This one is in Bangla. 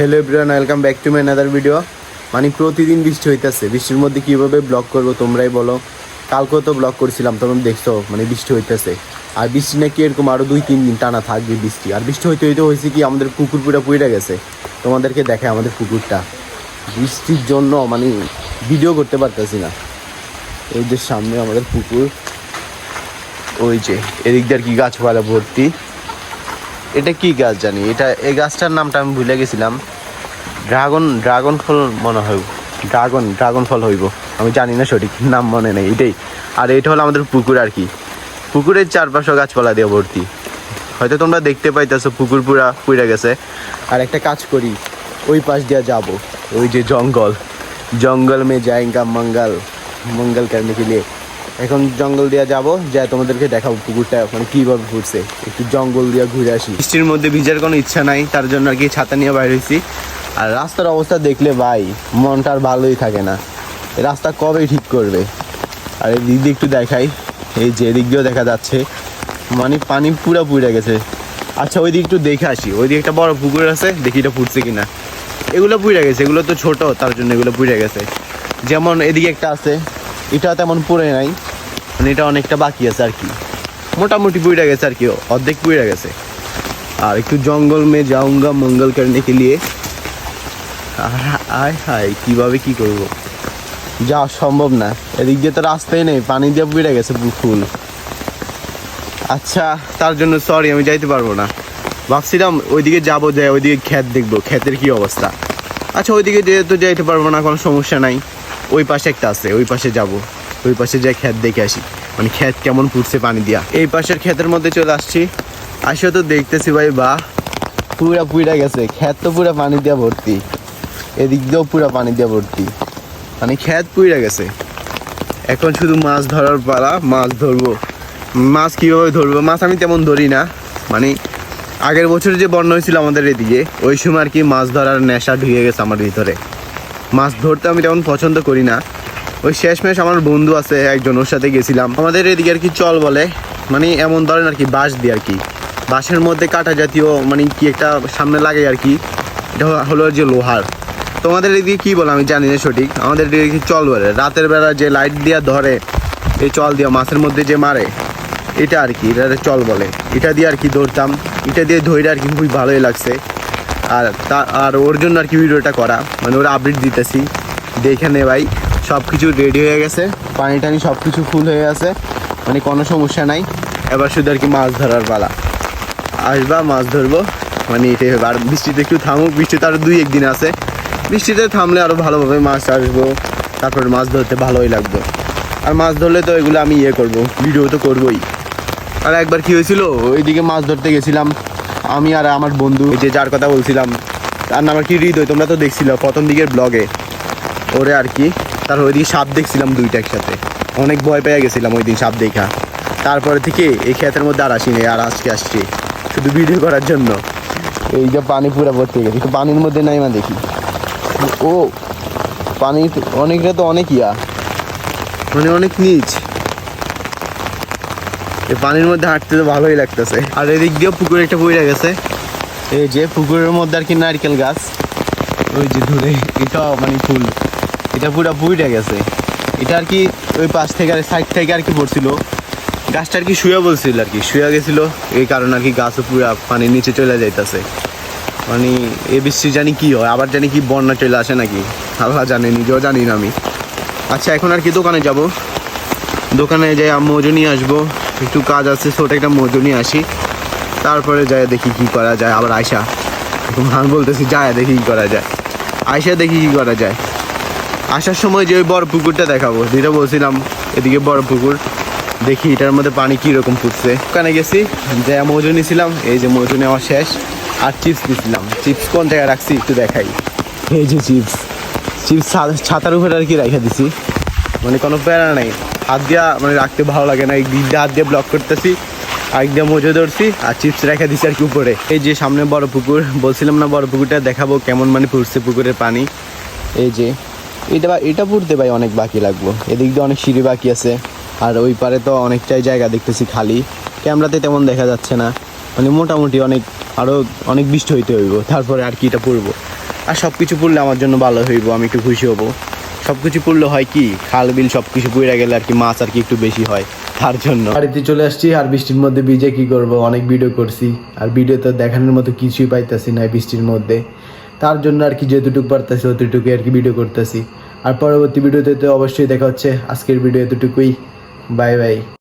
Hello everyone welcome back to my another video মানে প্রতিদিন বৃষ্টি হইতেছে। বৃষ্টির মধ্যে কীভাবে ব্লগ করব তোমরাই বলো। কালকেও তো ব্লগ করছিলাম, তোমরা দেখছ মানে বৃষ্টি হইতেছে। আর বৃষ্টি নাকি এরকম আরও দুই, তিন দিন টানা থাকবে বৃষ্টি। আর বৃষ্টি হইতে হইতে হয়েছে কি, আমাদের পুকুর পুরা পুইরা গেছে। তোমাদেরকে দেখায় আমাদের পুকুরটা। বৃষ্টির জন্য মানে ভিডিও করতে পারতেছি না। এই যে সামনে আমাদের পুকুর। ওই যে, এদিক দিয়ে আর কি গাছপালা ভর্তি। এটা কি গাছ জানি? এটা, এই গাছটার নামটা আমি ভুলে গেছিলাম। ড্রাগন ড্রাগন ফল মনে হয়। ড্রাগন ড্রাগন ফল হইব। আমি জানি না সঠিক নাম মনে নেই, এটাই। আর এটা হলো আমাদের পুকুর আর কি। পুকুরের চারপাশে গাছপালা দিয়ে ভর্তি। হয়তো তোমরা দেখতে পাইতেছো, পুকুর পুরা পুড়ে গেছে। আর একটা কাজ করি, ওই পাশ দিয়ে যাব। ওই যে জঙ্গল। জঙ্গল মে যায় মঙ্গল। মঙ্গল করে কেলিয়ে এখন জঙ্গল দিয়া যাব যা তোমাদেরকে দেখাবো পুকুরটা মানে কীভাবে ঘুরছে। একটু জঙ্গল দিয়া ঘুরে আসি। বৃষ্টির মধ্যে ভিজার কোনো ইচ্ছা নাই তার জন্য আর কি ছাতা নিয়ে বাইরে হয়েছি। আর রাস্তার অবস্থা দেখলে ভাই মনটা আর ভালোই থাকে না। রাস্তা কবে ঠিক করবে? আর এই দিক দিয়ে একটু দেখাই এই যে এদিক দিয়েও দেখা যাচ্ছে মানে পানি পুরা পুড়ে গেছে। আচ্ছা ওই দিক একটু দেখে আসি। ওই দিকে একটা বড় পুকুর আছে দেখি এটা ফুটছে কিনা। এগুলো পুড়ে গেছে এগুলো তো ছোট তার জন্য এগুলো পুড়ে গেছে। যেমন এদিকে একটা আছে এটা তেমন পুড়ে নাই। মানে এটা অনেকটা বাকি আছে আর কি। মোটামুটি পুইটা গেছে আর কি, অর্ধেক পুইটা গেছে। আর একটু জঙ্গল মে যাউঙ্গা মঙ্গল কারণে কে লিয়ে। আয় হায়, কীভাবে কী করব? যাওয়া সম্ভব না। এদিক দিয়ে তো রাস্তাই নেই, পানি দিয়ে পুইটা গেছে ফুল। আচ্ছা তার জন্য সরি আমি যাইতে পারব না। ভাবছিলাম ওইদিকে যাব, যাই ওইদিকে ক্ষেত দেখব, ক্ষেতের কি অবস্থা। আচ্ছা ওইদিকে যেহেতু যাইতে পারব না, কোনো সমস্যা নাই। ওই পাশে একটা আছে, ওই পাশে যাব। ওই পাশে যাই ক্ষেত দেখে আসি। মানে ক্ষেত কেমন পুড়ছে পানি দিয়া। এই পাশের ক্ষেতের মধ্যে চলে আসছি। আসে তো দেখতেছি ভাই বা পুরা পুরা গেছে। ক্ষেত তো পুরা পানি দিয়া ভর্তি। এদিক দিয়েও পুরা পানি দিয়া ভর্তি। মানে ক্ষেত পুরা গেছে। এখন শুধু মাছ ধরার পালা, মাছ ধরবো। মাছ কীভাবে ধরবো? মাছ আমি তেমন ধরি না। মানে আগের বছর যে বন্যা হয়েছিল আমাদের এদিকে, ওই সময় আর কি মাছ ধরার নেশা ঢুকে গেছে আমার ভিতরে। মাছ ধরতে আমি তেমন পছন্দ করি না। ওই শেষমেশ আমার বন্ধু আছে, একজন, ওর সাথে গেছিলাম। আমাদের এদিকে আর কি চল বলে মানে এমন ধরেন আর কি, বাঁশ দিয়ে আর কি। বাঁশের মধ্যে কাটা জাতীয় মানে কি একটা সামনে লাগে আর কি, এটা হলো যে লোহার। তোমাদের এদিকে কি বলে আমি জানি না সঠিক, আমাদের এদিকে চল বলে, রাতের বেলা যে লাইট দিয়া ধরে, এই চল দিয়া মাছের মধ্যে যে মারে, এটা আর কি, এটা চল বলে। এটা দিয়ে আর কি ধরতাম, এটা দিয়ে ধরে আর কি খুবই ভালোই লাগছে। আর তা, আর ওর জন্য আর কি ভিডিওটা করা মানে ওরা আপডেট দিতেছি। দেখে নে ভাই। সব কিছু রেডি হয়ে গেছে। পানি টানি সব কিছু ফুল হয়ে গেছে মানে কোনো সমস্যা নাই। এবার শুধু আর কি মাছ ধরার পালা। আসবা, মাছ ধরবো। মানে আর বৃষ্টিতে একটু থামুক। বৃষ্টি তো আরও দুই একদিন আছে। বৃষ্টিতে থামলে আরও ভালোভাবে মাছ আসব। তারপর মাছ ধরতে ভালোই লাগবে। আর মাছ ধরলে তো এগুলো আমি ইয়ে করব। ভিডিও তো করবোই। আর একবার কি হয়েছিল? ওইদিকে মাছ ধরতে গেছিলাম। আমি আর আমার বন্ধু যে যার কথা বলছিলাম, তার নাম আর কি হৃদয়, তোমরা তো দেখছিল, প্রথম দিকের ব্লগে ওরে আর কি। তার ওইদিকে সাপ দেখছিলাম দুইটা একসাথে। অনেক ভয় পেয়ে গেছিলাম ওই দিন সাপ দেখা। তারপরে থেকে এই ক্ষেতের মধ্যে আর আসিনি, আর আজকে আসছি। শুধু ভিডিও করার জন্য। এই যে পানি পুরো ভর্তি গেছে। পানির মধ্যে নাই মা দেখি। ও, পানি অনেকটা তো অনেক ইয়া। মানে অনেক নিচ। এই পানির মধ্যে হাঁটতে তো ভালোই লাগতেছে। আর এদিক দিয়েও পুকুর একটা বইরা গেছে। এই যে পুকুরের মধ্যে আর কি নারকেল গাছ। ওই যে দূরে এটা মানে ফুল। এটা পুরো বুইটা গেছে। এটা আর কি ওই পাশ থেকে আর সাইড থেকে আর কি পড়ছিল। গাছটা আর কি শুয়ে বলছিল আর কি। শুয়ে গেছিল, এই কারণে আর কি গাছও পুরো পানির নিচে চলে যাইতেছে। মানে এ বৃষ্টি জানি কি হয়, আবার জানি কি বন্যা চলে আসে নাকি। আল্লাহ জানে, নিজেও জানি না আমি। আচ্ছা এখন আর কি দোকানে যাব। দোকানে যাই মজু নিয়ে আসব। একটু কাজ আছে, ছোট একটা মজু নিয়ে আসি। তারপরে যাই দেখি কি করা যায়। আবার আয়সা এখন বলতেছি যায় দেখি কি করা যায়। আয়সা দেখি কি করা যায়। আসার সময় যে ওই বড় পুকুরটা দেখাবো, যেটা বলছিলাম, এদিকে বড় পুকুর। দেখি এটার মধ্যে পানি কীরকম ফুটছে। ওখানে গেছি, যে মজু নিয়েছিলাম এই যে মজু নেওয়া শেষ। আর চিপস নিয়েছিলাম চিপস কোন জায়গায় রাখছি একটু দেখাই। এই যে চিপস। চিপস ছাতার উপরে আর কি রেখে দিছি। মানে কোনো প্যারা নাই। হাত দিয়া মানে রাখতে ভালো লাগে না। এই দিক দিয়ে হাত দিয়ে ব্লক করতেছি আর দিয়ে মজু ধরছি, আর চিপস রেখে দিছি আর কি উপরে। এই যে সামনে বড় পুকুর, বলছিলাম না বড় পুকুরটা দেখাবো কেমন মানে ফুটছে পুকুরের পানি। এই যে এটা এটা পুড়তে ভাই অনেক বাকি লাগবো। এদিক দিয়ে অনেক সিঁড়ি বাকি আছে। আর ওই পারে তো অনেকটাই জায়গা দেখতেছি খালি। ক্যামেরাতে তেমন দেখা যাচ্ছে না। মানে মোটামুটি অনেক আরও অনেক বৃষ্টি হইতে হইব। তারপরে আর কি এটা পড়ব। আর সব কিছু পড়লে আমার জন্য ভালো হইব, আমি একটু খুশি হব। সব কিছু পড়লে হয় কি? খাল, বিল সব কিছু পড়ে গেলে আর কি মাছ আর কি একটু বেশি হয়। তার জন্য। বাড়িতে চলে আসছি আর বৃষ্টির মধ্যে ভিজে কি করব? অনেক ভিডিও করছি। আর ভিডিও তো দেখানোর মতো কিছুই পাইতাছি না বৃষ্টির মধ্যে। তার জন্য আর কি যেতটুকু পারতেছি অতটুকু আর কি ভিডিও করতেছি। আর পরবর্তী ভিডিওতে তো অবশ্যই দেখা হচ্ছে। আজকের ভিডিও এতটুকুই। Bye bye